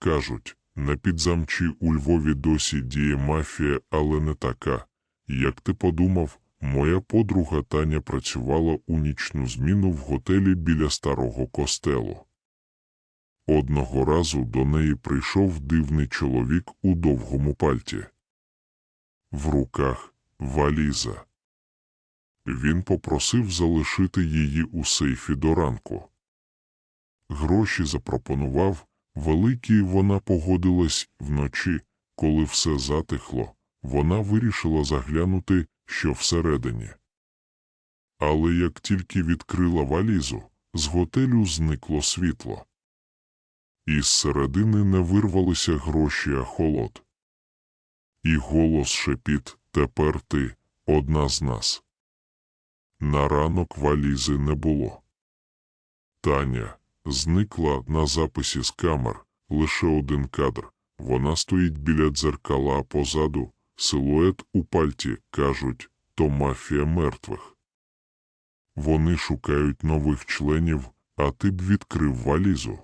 кажуть, на підзамчі у Львові досі діє мафія, але не така. Як ти подумав, моя подруга Таня працювала у нічну зміну в готелі біля старого костелу. Одного разу до неї прийшов дивний чоловік у довгому пальті. В руках валіза. Він попросив залишити її у сейфі до ранку. Гроші запропонував, великі вона погодилась вночі, коли все затихло, вона вирішила заглянути, що всередині. Але як тільки відкрила валізу, з готелю зникло світло. Із середини не вирвалися гроші, а холод. І голос шепіт «Тепер ти, одна з нас». На ранок валізи не було. Таня зникла на записі з камер, лише один кадр. Вона стоїть біля дзеркала позаду, силует у пальті, кажуть, то мафія мертвих. Вони шукають нових членів, а ти б відкрив валізу.